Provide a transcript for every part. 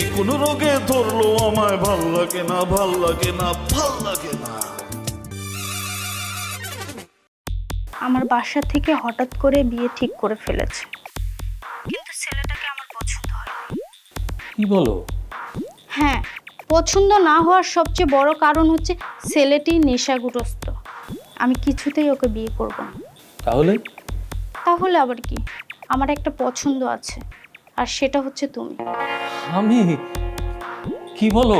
এ কোন রোগে ধরলো আমায় ভালো লাগে না ভালো লাগে না ভালো লাগে না। আমার বাসা থেকে হঠাৎ করে বিয়ে ঠিক করে ফেলেছে। কিন্তু ছেলেটাকে আমার পছন্দ হয় কি বলো? হ্যাঁ পছন্দ না হওয়ার সবচেয়ে বড় কারণ হচ্ছে ছেলেটি নেশাগ্রস্ত। আমি কিছুতেই ওকে বিয়ে করব না। তাহলে? তাহলে আবার কি? আমার একটা পছন্দ আছে। আর সেটা হচ্ছে তুমি। আমি? কি বলো?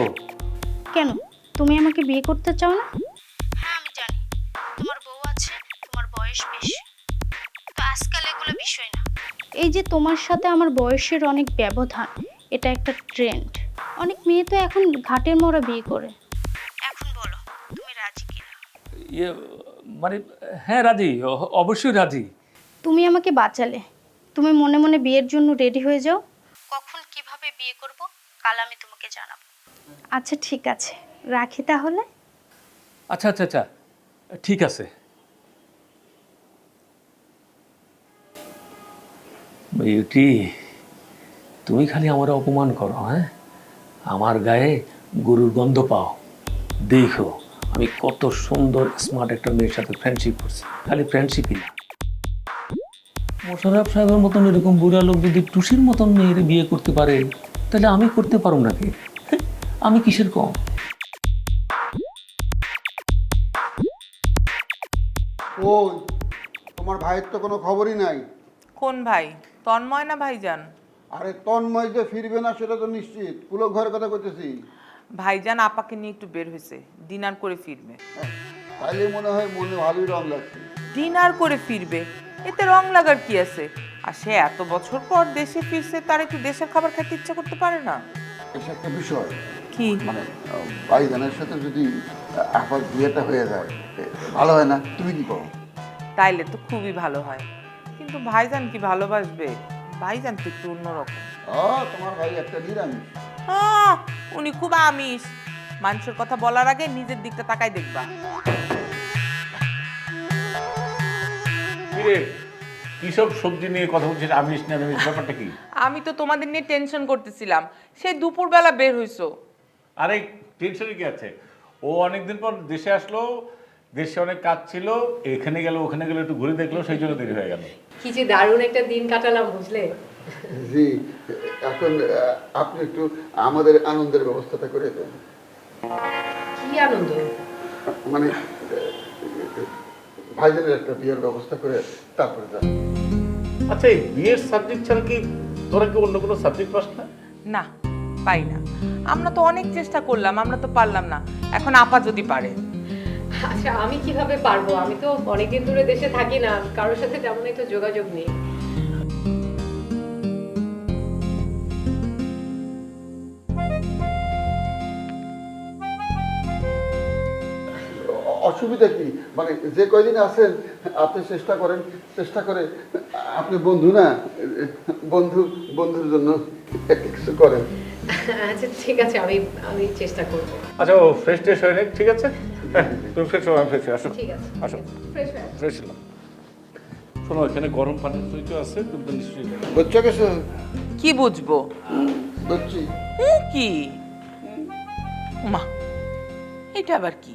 কেন? তুমি আমাকে বিয়ে করতে চাও না? হ্যাঁ আমি জানি। তোমার বউ আছে তোমার বয়স বেশি। তো আজকাল এগুলো বিষয় না। এই যে তোমার সাথে আমার বয়সের অনেক ব্যবধান এটা একটা ট্রেন্ড অনেক মেয়ে তো এখন ঘাটের মোড়া বিয়ে করে। এখন বলো তুমি রাজি কিনা? ইয়ে মানে হ্যাঁ রাজি অবশ্যই রাজি। তুমি আমাকে বাঁচালে। তুমি মনে মনে বিয়ের জন্য রেডি হয়ে যাও। কখন কীভাবে বিয়ে করব কাল আমি তোমাকে জানাব। আচ্ছা ঠিক আছে। রাখি তাহলে। আচ্ছা আচ্ছা আচ্ছা। ঠিক আছে। বিউটি তুমি খালি আমার অপমান করো হ্যাঁ? আমার গায়ে গরুর গন্ধ পাও। দেখো আমি কত সুন্দর স্মার্ট একটা মেয়ের সাথে ফ্রেন্ডশিপ করছি। খালি ফ্রেন্ডশিপই না। মোশারফ সাহেবের মতন এরকম বুড়া লোক যদি টুসির মতন মেয়ের বিয়ে করতে পারে তাহলে আমি করতে পারব নাকি আমি কিসের কম? ওই তোমার ভাইয়ের তো কোনো খবরই নাই। কোন ভাই? তন্ময় না ভাইজান? আরে তন্ময় যে ফিরবে না সেটা তো নিশ্চিত। পুলক ঘরের কথা কইতেছি। ভাইজান আপাকে নিয়ে একটু বের হয়েছে ডিনার করে ফিরবে। তাইলে মনে হয় মনে ভালোই রং লাগছে। ডিনার করে ফিরবে। এতে রং লাগার কি আছে? আর সে এত বছর পর দেশে ফিরছে তার একটু দেশের খাবার খেতে ইচ্ছা করতে পারে না। এটা একটা বিষয়। কি? মানে ভাইজানের সাথে যদি আবার বিয়েটা হয়ে যায় ভালো হয় না? তুমি কি করো? তাইলে তো খুবই ভালো হয়। কিন্তু ভাইজান কি ভালোবাসবে? ভাইজান তো একটু অন্যরকম। ও তোমার ভাই একটা নিরামিষ। উনি খুব আমিষ। মানুষের কথা বলার আগে নিজের দিকটা তাকাই দেখবা। কিরে কি সব সবজি নিয়ে কথা বলছিস? আমিষ না আমিষ ব্যাপারটা কি? আমি তো তোমাদের নিয়ে টেনশন করতেছিলাম। সেই দুপুরবেলা বের হইছো। আরে টেনশনে কি আছে? ও অনেকদিন পর দেশে আসলো দেশে অনেক কাজ ছিল এখানে গেল ওখানে গেল একটু ঘুরে দেখল সেই জন্য দেরি হয়ে গেল। কি যে দারুণ একটা দিন কাটালাম বুঝলে? জি এখন আপনি একটু আমাদের আনন্দের ব্যবস্থাটা করে দেন। কি আনন্দ? মানে ভাইজানের একটা বিয়ের ব্যবস্থা করে তারপরে যান আচ্ছা এই বিয়ের সাবজেক্ট ছাড়া কি তোরা কি অন্য কোনো সাবজেক্ট পাস না? না পাই না। আমরা তো অনেক চেষ্টা করলাম আমরা তো পারলাম না। এখন আপা যদি পারে। আচ্ছা আমি কীভাবে পারব? আমি তো অনেকদিন ধরে দেশে থাকি না কারোর সাথে তেমন একটা যোগাযোগ নেই। অসুবিধা কি? মানে যে কয়দিন আছেন আপনি চেষ্টা করেন চেষ্টা করে আপনি বন্ধু না? বন্ধু বন্ধুর জন্য কিছু করেন। আচ্ছা ঠিক আছে আমি আমি চেষ্টা করব। আচ্ছা ও ফ্রেশ ট্রেশ হয়ে ঠিক আছে? হ্যাঁ, তুমি ফ্রেশ হও আমি ফ্রেশ আসো। ঠিক আছে আসো। ফ্রেশ ফ্রেশ হলাম শোনো এখানে গরম পানির আছে তুমি তো নিশ্চয়ই বুঝছ কিছু? কি বুঝব? বুঝছি। উ কি? মা এটা আবার কি?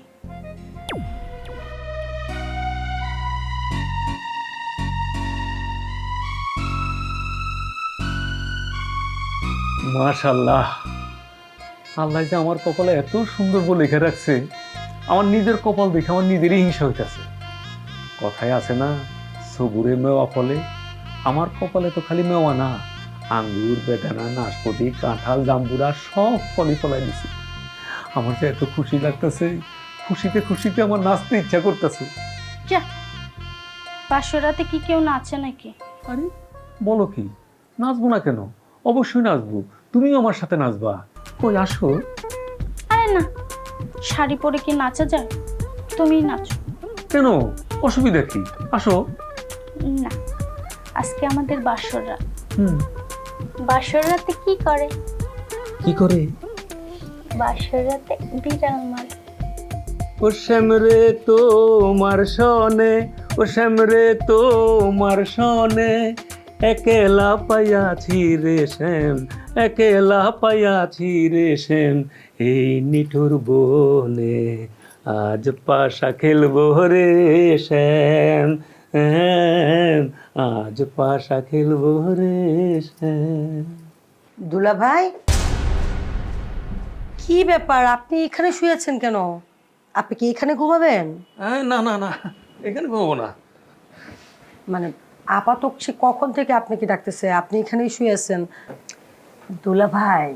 মাশাল্লাহ আল্লাহ যে আমার কপালে এত সুন্দর বলে লিখে রাখছে আমার নিজের কপাল দেখে আমার নিজেরই হিংসা হইতেছে। কথায় আছে না সবুরে মেওয়া ফলে আমার কপালে তো খালি মেওয়া না আঙ্গুর বেদানা নাশপাতি কাঁঠাল জাম্বুরা সব ফলই ফলাই দিছি। আমার যে এত খুশি লাগতেছে খুশিতে খুশিতে আমার নাচতে ইচ্ছা করতেছে। যা পাঁচশোরাতে কি কেউ নাচে নাকি? আরে বলো কি নাচবো না কেন? অবশ্যই নাচবো। তুমিও আমার সাথে নাচবা। কই আসো। আরে না শাড়ি পরে কি নাচা যায়? তুমি নাচো। কেন? অসুবিধা কি? আসো। না আজকে আমাদের বাসর রাত। হুম। বাসর রাতে কি করে? কি করে? বাসর রাতে বিড়াল মারে। ও শ্যামরে তোমার সনে ও শ্যামরে তোমার সনে একেলা পাইয়াছি রে শ্যাম একেলা পাইয়াছি রে শ্যাম এই নিঠুর বনে আজ পাশা খেলব রে শ্যাম আজ পাশা খেলব রে শ্যাম দুলা ভাই কি ব্যাপার? আপনি এখানে শুয়েছেন কেন? আপনি কি এখানে ঘুমাবেন? না না না এখানে ঘুমাবো না। মানে আপাতক সে কখন থেকে আপনাকে ডাকতেছে? আপনি এখানেই শুয়ে আছেন। দুলা ভাই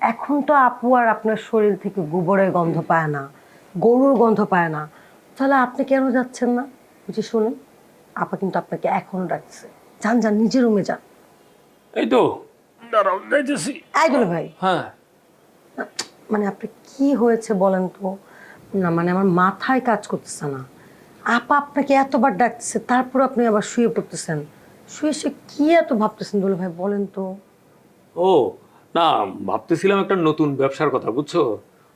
এখন তো আপু আর আপনার শরীর থেকে গোবরের গন্ধ পায় না গরুর গন্ধ পায় না। তাহলে আপনি কেন যাচ্ছেন না? বুঝি শুনুন আপা কিন্তু আপনাকে এখনও ডাকছে যান যান নিজের রুমে যান। এই তো। দাঁড়াও যাইতেছি। এই দুলা ভাই। হ্যাঁ। মানে আপনি কি হয়েছে বলেন তো? না মানে আমার মাথায় কাজ করতেছে না। আপা আপনাকে এতবার ডাকছে তারপর আপনি আবার শুয়ে পড়তেছেন। শুয়ে সে কি এত ভাবতেছেন দুলা ভাই, বলেন তো। ও, না, ভাবতেছিলাম একটা নতুন ব্যবসার কথা, বুঝছ?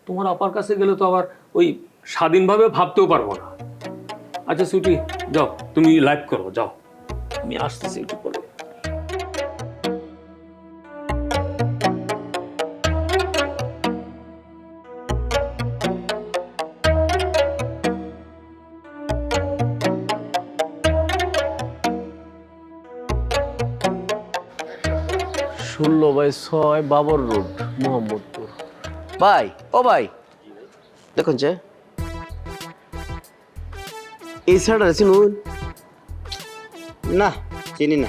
তোমার আপার কাছে গেলে তো আবার ওই স্বাধীনভাবে ভাবতেও পারব না। আচ্ছা সুটি, যাও, তুমি লাইভ করো, যাও। আমি আসতেছি একটু পরে। ষোলো বাই ছয় বাবর রোড মোহাম্মদপুর। ভাই ও ভাই। দেখুন যে। এই সাইডে চিনুন। না চিনি না।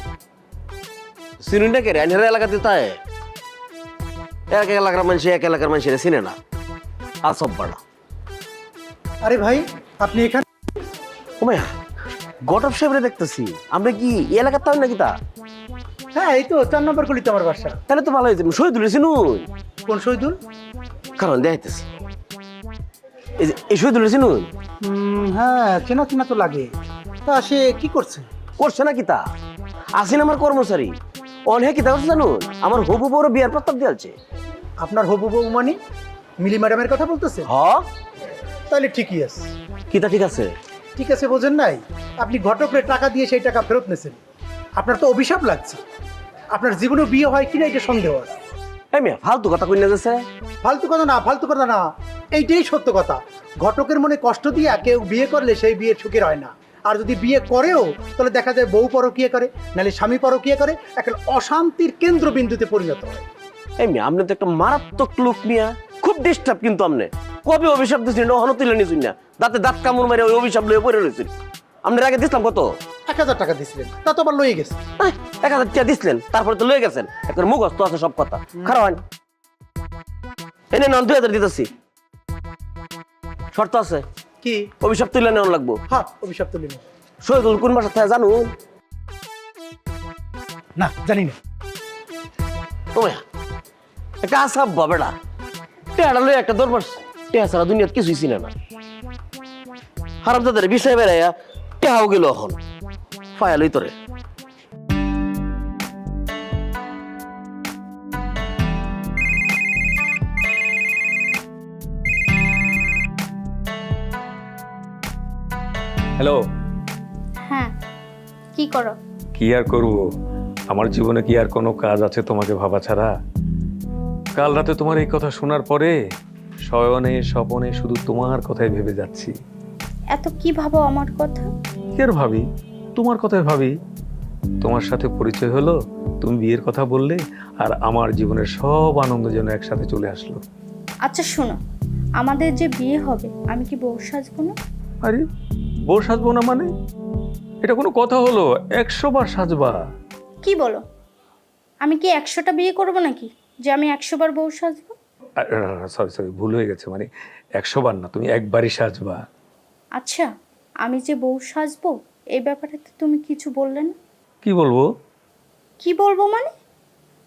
চিনুন না কে রে? আনহার এলাকাতে তাই? এক এলাকার মানুষ এক এলাকার মানুষের চিনে না। আসব বাড়া। আরে ভাই আপনি এখানে ওমায়া গটপ সাহেবরে দেখতেছি। আমরা কি এই এলাকার তাও নাকি তা? হ্যাঁ এই তো চার নম্বর গলিতে আমার বাসা। তাহলে তো ভালো হয়েছে। শহীদুল কোন শহীদুল? কারণ দেখাইতেছি। এই যে এই শহীদুল চিনুন উম, হ্যাঁ চেনা চেনা তো লাগে। তা সে কি করছে? করছে না কিতা আসেন আমার কর্মচারী। অনেক কিতা করছে জানুন আমার হবু বড় বিয়ার প্রস্তাব দিয়েছে। আপনার হবু বউ মানে? মিলি ম্যাডামের কথা বলতেছে? হ। তাহলে ঠিকই আছে। কিতা ঠিক আছে? ঠিক আছে বোঝেন নাই? আপনি ঘটকরে টাকা দিয়ে সেই টাকা ফেরত নেছেন আপনার তো অভিশাপ লাগছে। আপনার জীবনে বিয়ে হয় কিনা এটা সন্দেহ আছে। এই মেয়ে ফালতু কথা কই না যাচ্ছে ফালতু কথা না ফালতু কথা না। এইটাই সত্য কথা। ঘটকের মনে কষ্ট দিয়ে কেউ বিয়ে করলে সেই বিয়ে সুখের হয় না। আর যদি বিয়ে করেও তাহলে দেখা যায় বউ পরকিয়ে করে নাহলে স্বামী পরকিয়ে করে একটা অশান্তির কেন্দ্রবিন্দুতে পরিণত হয়। এই মেয়ে আপনি তো একটা মারাত্মক লোক মিয়া। খুব ডিস্টার্ব কিন্তু আপনি। কবে অভিশাপ দিচ্ছেন ওখানে তুলে নিয়েছেন না। দাঁতে দাঁত কামড় মেরে ওই অভিশাপ লয়ে পড়ে রয়েছেন। আপনার আগে দিছিলাম কত? এক হাজার টাকা দিছিলেন। তা তো আবার লয়ে গেছে। আহ, এক হাজার টাকা দিছিলেন তারপরে তো লয়ে গেছেন। এখন মুখস্থ আছে সব কথা। খারাপ হয় এনে নন দুই হাজার দিতেছি। শর্ত আছে। কি? অভিশাপ তুলে নেওয়া লাগবো। হ্যাঁ অভিশাপ তুলিনি শহীদুল কোন মাসের থেকে জানুন না জানি না। ওয়া একটা আসাব বাবেডা টেহাটা লই একটা দরবার টেহা ছাড়া দুনিয়াত কিছুই চিনে না। হারাম তাদের বিষয় বেড়াইয়া টেহাও গেল এখন। ফায়া লই তোরে। হ্যালো। হ্যাঁ কি করো? কি আর করব? আমার জীবনে কি আর কোনো কাজ আছে তোমাকে ভাবা ছাড়া? কাল রাতে তোমার এই কথা শোনার পরে শয়নে স্বপনে শুধু তোমার কথাই ভেবে যাচ্ছি। এত কি ভাবো আমার কথা? কি আর ভাবি? তোমার কথাই ভাবি। তোমার সাথে পরিচয় হলো তুমি বিয়ের কথা বললে আর আমার জীবনের সব আনন্দ যেন একসাথে চলে আসলো। আচ্ছা শোনো। আমাদের যে বিয়ে হবে আমি কি বউ সাজবো না? আরে বউ সাজবো না মানে? এটা কোনো কথা হলো একশো বার সাজবা। কি বলো? আমি কি একশোটা বিয়ে করব নাকি? যে আমি একশো বার বউ সাজবো? সরি সরি ভুল হয়ে গেছে মানে একশো বার না তুমি একবারই সাজবা। আচ্ছা আমি যে বউ সাজবো এই ব্যাপারে তো তুমি কিছু বললে না? কি বলব? কি বলব মানে?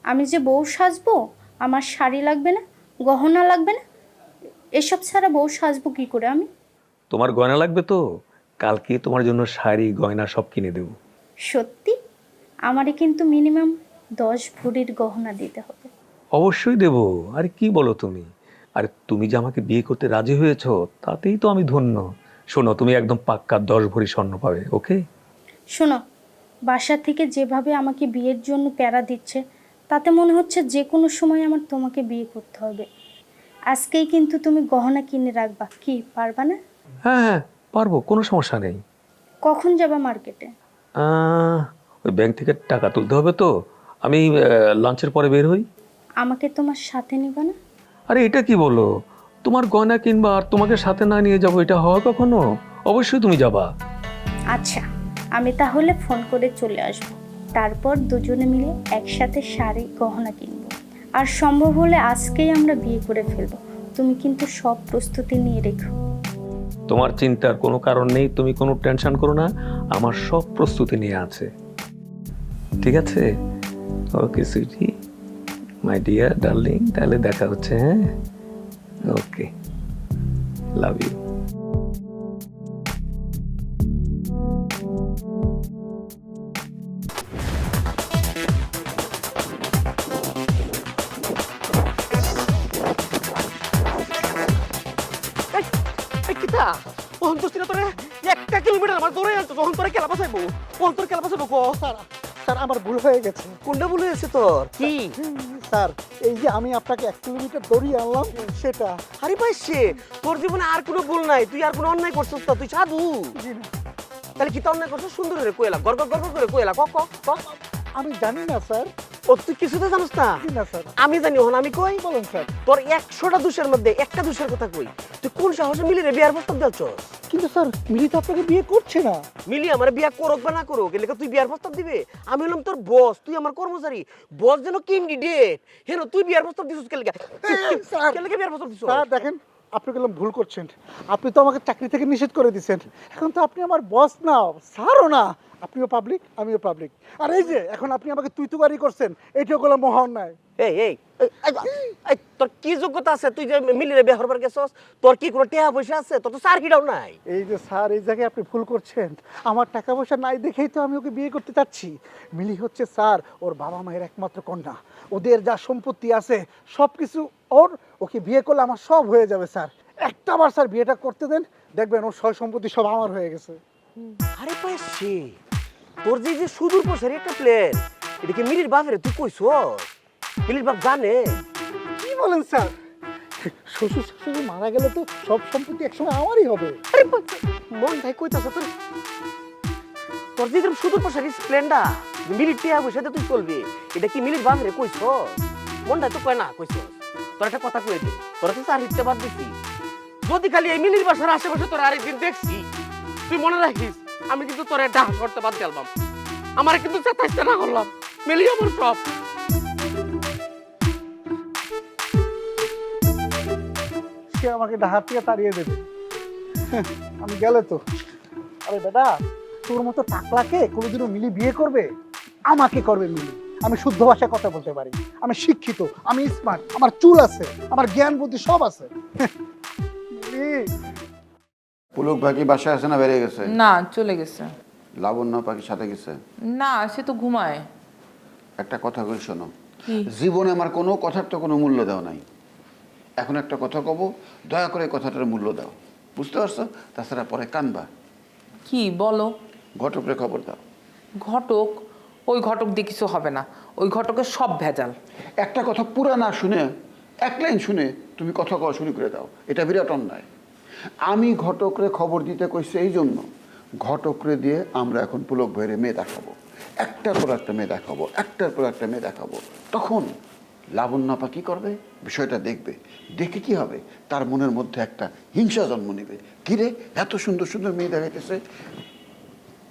আমি যে বউ সাজবো আমার শাড়ি লাগবে না গহনা লাগবে না এসব ছাড়া বউ সাজবো কি করে আমি? তোমার গয়না লাগবে তো কালকে তোমার জন্য শাড়ি গয়না সব কিনে দেবো। সত্যি? আমারে কিন্তু মিনিমাম দশ ভরির গহনা দিতে হবে। অবশ্যই দেবো আর কি বলো তুমি? আর তুমি যে আমাকে বিয়ে করতে রাজি হয়েছো তাতেই তো আমি ধন্য। শোনো তুমি একদম পাক্কা দশ ভরি স্বর্ণ পাবে ওকে? শোনো বাসা থেকে যেভাবে আমাকে বিয়ের জন্য প্যারা দিচ্ছে তাতে মনে হচ্ছে যে কোনো সময় আমার তোমাকে বিয়ে করতে হবে। আজকেই কিন্তু তুমি গহনা কিনে রাখবা। কি পারবা না? হ্যাঁ হ্যাঁ পারব কোনো সমস্যা নেই। কখন যাবা মার্কেটে? আহ, ওই ব্যাংক থেকে টাকা তুলতে হবে তো আমি লাঞ্চের পরে বের হই। আমাকে তোমার সাথে নিবা না? আরে এটা কি বলো? তোমার গয়না কিনবা আর তোমাকে সাথে না নিয়ে যাব এটা হওয়া কখনো? অবশ্যই তুমি যাবা। আচ্ছা আমি তাহলে ফোন করে চলে আসব। তারপর দুজনে মিলে একসাথে শাড়ি গহনা কিনবো। আর সম্ভব হলে আজকেই আমরা বিয়ে করে ফেলব। তুমি কিন্তু সব প্রস্তুতি নিয়ে রেখো। তোমার চিন্তার কোনো কারণ নেই তুমি কোনো টেনশন করো না আমার সব প্রস্তুতি নিয়ে আছে। ঠিক আছে? Okay sweetie. My dear darling তাহলে দেখা হচ্ছে হ্যাঁ? ওকে লাভ ইউ কিতা? অন্তস্তিনা তোরে? একটা কিলোমিটার আমার দৌড়ে আনতো তখন তোরে কেলা পাসাইবো তখন তোর কেলা পাসাইবো কো স্যার স্যার আমার ভুল হয়ে গেছে। কোনটা বলে আছে তোর? কি? স্যার এই যে আমি আপনাকে এক কিলোমিটার দড়ি আনলাম সেটা। আরে ভাই সে তোর জীবনে আর কোনো ভুল নাই। তুই আর কোনো অন্যায় করছিস না তুই সাধু। তাহলে কি তো অন্যায় করছিস? সুন্দর করে কোয়েলা গর্ব গর্গ করে কোয়েলা ক ক আমি জানি না স্যার। ও তুই কিছুতে জানিস না? স্যার। আমি জানি হন আমি কই? বলুন স্যার। তোর একশোটা দোষের মধ্যে একটা দোষের কথা কই? তুই কোন সাহসে মিলি রে বিয়ার প্রস্তাব দিচ্ছ কিন্তু স্যার মিলি তো আপনাকে বিয়ে করছে না। মিলি আমার বিয়া করুক বা না করুক এলাকা তুই বিয়ার প্রস্তাব দিবে। আমি হলাম তোর বস তুই আমার কর্মচারী। বস যেন ক্যান্ডিডেট হেন তুই বিয়ার প্রস্তাব দিছিস বিয়ার প্রস্তাব দিছিস? স্যার দেখেন আপনি গেলাম ভুল করছেন। আপনি তো আমাকে চাকরি থেকে নিষেধ করে দিচ্ছেন এখন তো আপনি আমার বস না স্যারও না। আপনিও পাবলিক আমিও পাবলিক আর এই যে এখন আপনি আমাকে তুই তুকারি করছেন এটাও গেলাম মহা অন্যায় এই তোর কি যোগ্যতা আছে? তুই যে মিলিরে বিয়ে হরবার গেছস তোর কি কোনো টাকা পয়সা আছে? তোর তো সার্কিটাও নাই। এই যে স্যার এই জায়গায় আপনি ভুল করছেন। আমার টাকা পয়সা নাই দেখেই তো আমি ওকে বিয়ে করতে চাচ্ছি। মিলি হচ্ছে স্যার ওর বাবা মায়ের একমাত্র কন্যা। ওদের যা সম্পত্তি আছে সব কিছু ওর ওকে বিয়ে করলে আমার সব হয়ে যাবে স্যার। একটা বার স্যার বিয়েটা করতে দেন দেখবেন ওর সয় সম্পত্তি সব আমার হয়ে গেছে। আরে তোর যে যে সুদূর প্রসারী একটা প্ল্যান এটা কি মিলির বাপের তুই কইছ মিলির বাপ জানে। কি বলেন স্যার? শ্বশুর শাশুড়ি মারা গেলে তো সব সম্পত্তি একসময় আমারই হবে। মন ভাই কইতাছ তোর তোর যে সুদূর প্রসারী প্ল্যানটা মিলির টিয়া দিয়ে তুই চলবি এটা কি মিলির বাপের কইছ মনটা তো কয় না কইছ তোর একটা কথা কয়ে দে তোরা তো চার হিটতে বাদ দিছি। যদি খালি এই মিলির বাসার আশেপাশে তোর আরেকদিন দেখছি তুই মনে রাখিস আমি কিন্তু তোর ডাক করতে বাদ দিলাম আমার কিন্তু চেতাইতে না করলাম। মিলি আমার সব। সে আমাকে থেকে তাড়িয়ে দেবে। আমি গেলে তো। আরে বেটা, তোর মতো টাকলাকে কোনোদিনও মিলি বিয়ে করবে? আমাকে করবে মিলি। আমি শুদ্ধ ভাষায় কথা বলতে পারি। আমি শিক্ষিত, আমি স্মার্ট আমার চুল আছে, আমার জ্ঞান বুদ্ধি সব আছে। মিলি পুলক পাখি বাসায় আছে না বেরিয়ে গেছে? না চলে গেছে। লাবণ্য পাখি সাথে গেছে? না সে তো ঘুমায়। একটা কথা কই শোনো। জীবনে আমার কোনো কথার তো কোনো মূল্য দাও নাই। এখন একটা কথা কব দয়া করে কথাটার মূল্য দাও। বুঝতে পারছ? তাছাড়া পরে কানবা। কি বলো। ঘটকরে খবর দাও। ঘটক? ওই ঘটক দিয়ে কিছু হবে না। ওই ঘটকের সব ভেজাল। একটা কথা পুরা না শুনে এক লাইন শুনে তুমি কথা কওয়া শুরু করে দাও। এটা বিরাট অন্যায়। আমি ঘটকরে খবর দিতে কইছি এই জন্য ঘটকরে দিয়ে আমরা এখন পুলক ভৈরে মেয়ে দেখাবো। একটার পর একটা মেয়ে দেখাবো, একটার পর একটা মেয়ে দেখাবো। তখন লাবণ্যপা কি করবে? বিষয়টা দেখবে। দেখে কি হবে? তার মনের মধ্যে একটা হিংসা জন্ম নেবে। কিরে এত সুন্দর সুন্দর মেয়ে দেখাইতেছে।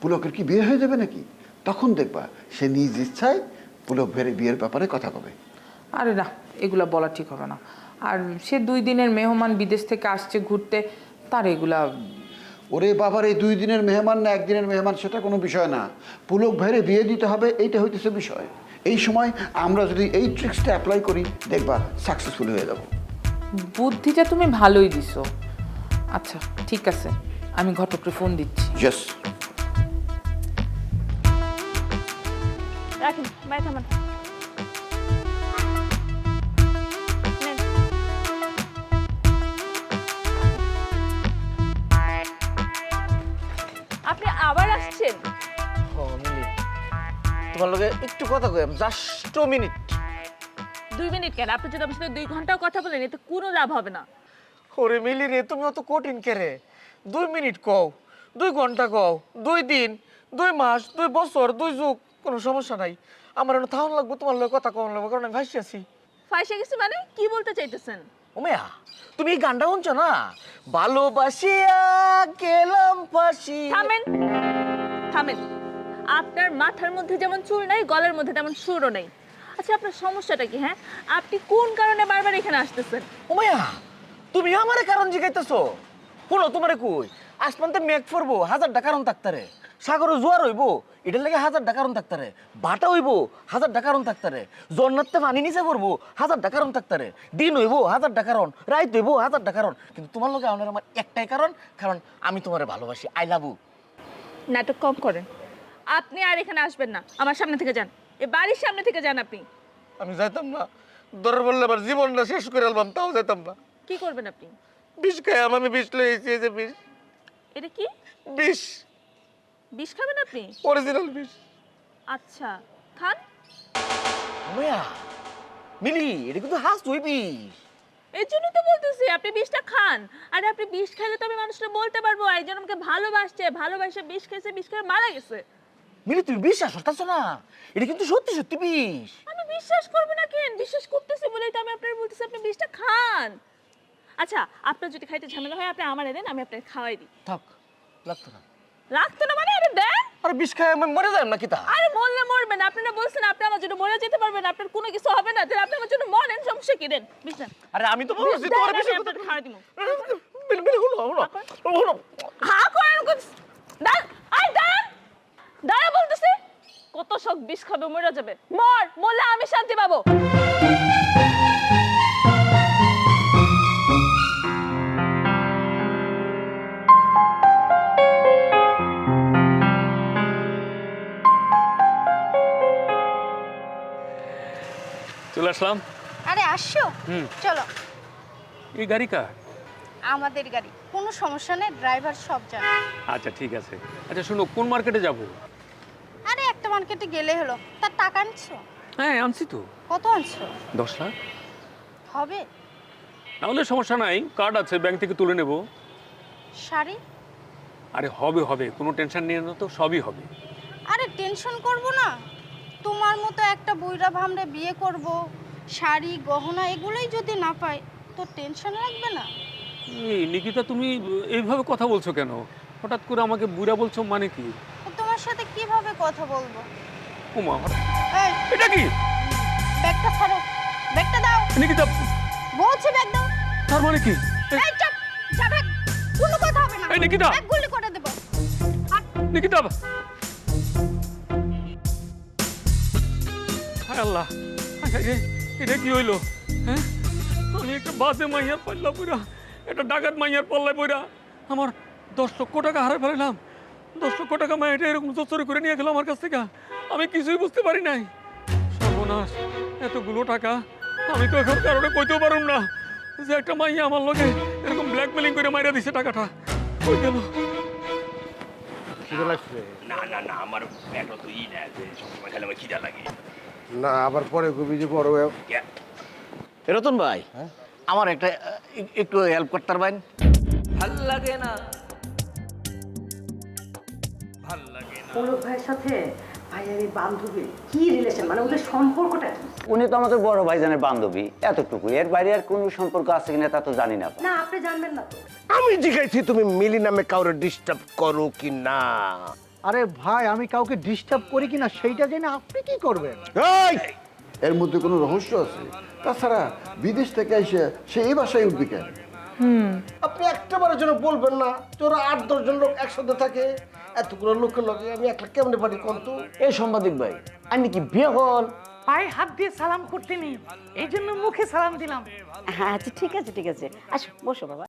পুলকের কি বিয়ে হয়ে যাবে নাকি? তখন দেখবা সে নিজ ইচ্ছায় পুলক ভেরে বিয়ের ব্যাপারে কথা কবে। আরে না, এগুলা বলা ঠিক হবে না। আর সে দুই দিনের মেহমান বিদেশ থেকে আসছে ঘুরতে তার এগুলা ওরে বাবার এই দুই দিনের মেহমান না একদিনের মেহমান সেটা কোনো বিষয় না। পুলক ভাইরে বিয়ে দিতে হবে এইটা হইতেছে বিষয়। এই সময় আমরা যদি এই ট্রিক্সটা অ্যাপ্লাই করি দেখবা সাকসেসফুল হয়ে যাব। বুদ্ধিটা তুমি ভালোই দিছো। আচ্ছা ঠিক আছে আমি ঘটককে ফোন দিচ্ছি। জাস রাখেন বাই থামান। তোমার লগে একটু কথা কইম জাস্ট মিনিট দুই মিনিট কেন? আপনি যদি আমার সাথে দুই ঘন্টাও কথা বলেন এতে কোনো লাভ হবে না। ওরে মিলি রে তুমি অত কঠিন কেরে দুই মিনিট কও দুই ঘণ্টা কও দুই দিন দুই মাস দুই বছর দুই যুগ কোনো সমস্যা নাই। আমার এখন থাউন লাগবো তোমার লগে কথা কম লাগবো কারণ আমি ভাসি আছি। ফাইসে গেছি মানে? কি বলতে চাইতেছেন? ওমেয়া তুমি এই গানটা শুনছো না? ভালোবাসিয়া গেলাম ফাঁসি। থামেন থামেন। আপনার মাথার মধ্যে যেমন চুল নাই গলার মধ্যে তেমন সুরও নেই। আচ্ছা আপনার সমস্যাটা কি হ্যাঁ? আপনি কোন কারণে বারবার এখানে আসতেছেন? ওমেয়া তুমি আমারে কারণ জিগাইতেছো? শুনো তোমারে কই আসমানতে মেঘ পড়ব হাজারটা কারণ থাকতারে। সাগরে জোয়ার হইব এটার লাগে হাজারটা কারণ থাকতারে। বাটা হইব হাজারটা কারণ থাকতারে। জন্নাতে পানি নিচে পড়ব হাজার হাজারটা কারণ থাকতারে। দিন হইব হাজারটা কারণ। রাইত হইব হাজারটা কারণ। কিন্তু তোমার লগে আমার আমার একটাই কারণ কারণ আমি তোমারে ভালোবাসি আই লাভ ইউ। নাটক কম করেন। আপনি আর এখানে আসবেন না। আমার সামনে থেকে যান। এ বাড়ির সামনে থেকে যান আপনি। আমি যাইতাম না। দর বললে আমার জীবনটা শেষ করে আলবাম তাও যাইতাম না। কি করবেন আপনি? বিষ খাই আমি বিষ লইছি এই যে বিষ। এটা কি? বিষ। বিষ খাবেন আপনি? অরিজিনাল বিষ। আচ্ছা খান। ওয়া মিলি এটা কিন্তু হাস তুই বিষ। এই জন্য তো বলতেছি আপনি বিষটা খান। আর আপনি বিষ খেলে তো আমি মানুষটা বলতে পারব একজন আমাকে ভালোবাসছে ভালোবাসে বিষ খেয়েছে বিষ খেয়ে মারা গেছে। মিলি তুমি বিশ্বাস করতেছ না? এটা কিন্তু সত্যি সত্যি বিষ। আমি বিশ্বাস করব না কেন? বিশ্বাস করতেছি বলেই তো আমি আপনার বলতেছি আপনি বিষটা খান। আচ্ছা আপনার যদি খাইতে ঝামেলা হয় আপনি আমার দেন আমি আপনাকে খাওয়াই দিই। থাক লাগতো না। রাখতো না মানে? আরে দেন। আরে বিষ খাই আমি মরে যাই না কিতা আরে বললে মরবেন আপনারা বলছেন আপনি আমার জন্য মরে যেতে পারবেন আপনার কোনো কিছু হবে না। তাহলে আপনি আমার জন্য মরেন সমস্যা কি? দেন বিষ দেন। আরে আমি তো বিষ বলছি তোমার বিষয় আপনাকে খাওয়াই দিব। মিলি মিলি শুনো শুনো শুনো হা করেন দাঁড় আই দাঁড়ান দাঁড়া বলতেছি। কত শখ বিষ খাবে মরে যাবে। মর মরলে আমি শান্তি পাবো। চলে আসলাম। আরে আসছো? চলো। এই গাড়ি কার? আমাদের গাড়ি। কোনো সমস্যা নেই ড্রাইভার সব জানে। আচ্ছা ঠিক আছে। আচ্ছা শোনো কোন মার্কেটে যাব? মার্কেটে গেলে হলো তার টাকা আনছো? হ্যাঁ আনছি তো। কত আনছো? দশ লাখ। হবে। না হলে সমস্যা নাই কার্ড আছে ব্যাংক থেকে তুলে নেব। শাড়ি? আরে হবে হবে কোনো টেনশন নিয়ে না তো সবই হবে। আরে টেনশন করব না। তোমার মতো একটা বুইরা ভামরে বিয়ে করব শাড়ি গহনা এগুলোই যদি না পাই তো টেনশন লাগবে না? এই নিকিতা তুমি এইভাবে কথা বলছো কেন? হঠাৎ করে আমাকে বুড়া বলছো মানে কি? তোমার সাথে কীভাবে কথা বলব? উমা এই এটা কি? ব্যাগটা ছাড়ো। ব্যাগটা দাও। নিকিতা বলছি ব্যাগ দাও। তার মানে কি? এই, চাপ যা ব্যাগ। কোনো কথা হবে না। এই, নিকিতা! ব্যাগ গুলি করে দেবো। নিকিতা হায় আল্লাহ। এটা কি হইল? হ্যাঁ? আমি একটা বাসে মাইয়ার পাল্লা পইরা একটা ডাকাত মাইয়ার পাল্লায় পইরা আমার দশ লক্ষ টাকা হারাই ফেলাম দশ লক্ষ টাকা মাইয়াটা এরকম চুরি করে নিয়ে গেল আমার কাছ থেকে। আমি কিছুই বুঝতে পারি নাই। সর্বনাশ এতগুলো টাকা আমি তো এখন কারণে কইতেও পারুম না যে একটা মাইয়া আমার লগে এরকম ব্ল্যাকমেলিং করে মাইরা দিছে টাকাটা। কই গেল? না আবার পরে কবি যে বড় রতন ভাই আমার একটা একটু হেল্প করতে পারবেন পলক ভাইয়ের সাথে ভাইয়ের এই বান্ধবীর কি রিলেশন মানে ওদের সম্পর্কটা কি? উনি তো আমাদের বড় ভাইজানের বান্ধবী এতটুকু এর বাইরে আর কোনো সম্পর্ক আছে কিনা তা তো জানি না না আপনি জানবেন না তো। আমি জিজ্ঞাসি তুমি মিলি নামে কাউরে ডিস্টার্ব করো কি না? আরে ভাই আমি কাউকে ডিস্টার্ব করি কিনা সেইটা জেনে আপনি কি করবেন? এই! এর মধ্যে কোনো রহস্য আছে? তাছাড়া বিদেশ থেকে এসে সে এই বাসায় উঠবে কেন? আপনি একটা বারের জন্য বলবেন না ওরা আট দশজন লোক একসাথে থাকে এতগুলো লোকের লগে আমি একলা কেমনে পারি কোন তো এই সাংবাদিক ভাই আমি কি বিয়ে হল? পায়ে হাত দিয়ে সালাম করতে নেই এই জন্য মুখে সালাম দিলাম। হ্যাঁ আচ্ছা ঠিক আছে ঠিক আছে। আসো বসো বাবা।